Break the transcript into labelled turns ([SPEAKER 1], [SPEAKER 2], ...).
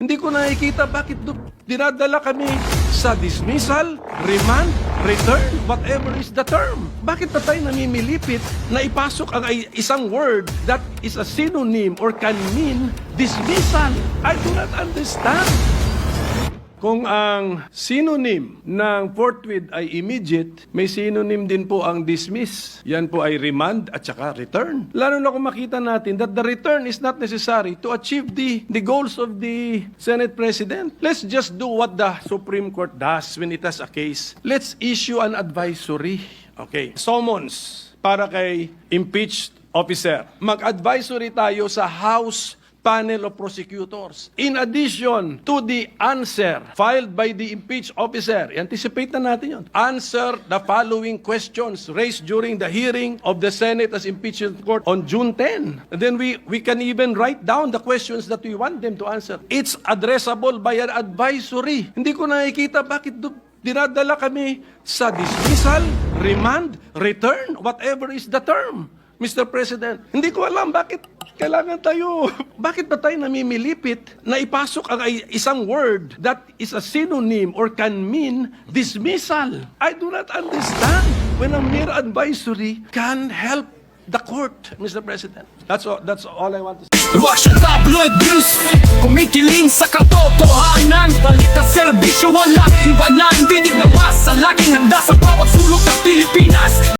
[SPEAKER 1] Hindi ko nakikita bakit dinadala kami sa dismissal, remand, return, whatever is the term. Bakit pa tayo namimilipit na ipasok ang isang word that is a synonym or can mean dismissal? I do not understand. Kung ang synonym ng forthwith ay immediate, may synonym din po ang dismiss. Yan po ay remand at saka return. Lalo na kung makita natin that the return is not necessary to achieve the, the goals of the Senate President. Let's just do what the Supreme Court does when it has a case. Let's issue an advisory. Okay. Summons para kay impeached officer. Mag-advisory tayo sa House panel of prosecutors. In addition to the answer filed by the impeached officer, anticipate na natin yun. Answer the following questions raised during the hearing of the Senate as impeachment court on June 10. And then we, we can even write down the questions that we want them to answer. It's addressable by an advisory. Hindi ko nakikita bakit dinadala kami sa dismissal, remand, return, whatever is the term. Mr. President, hindi ko alam bakit kailangan tayo, bakit ba tayo namimilipit na ipasok ang isang word that is a synonym or can mean dismissal? I do not understand when a mere advisory can help the court, Mr. President. That's all, that's all I want to say.
[SPEAKER 2] Russian tabloid news Kumikiling sa katotohanan Balita serbisyo walang iwanan Dinig na masa Laging handa sa bawat sulok ng Pilipinas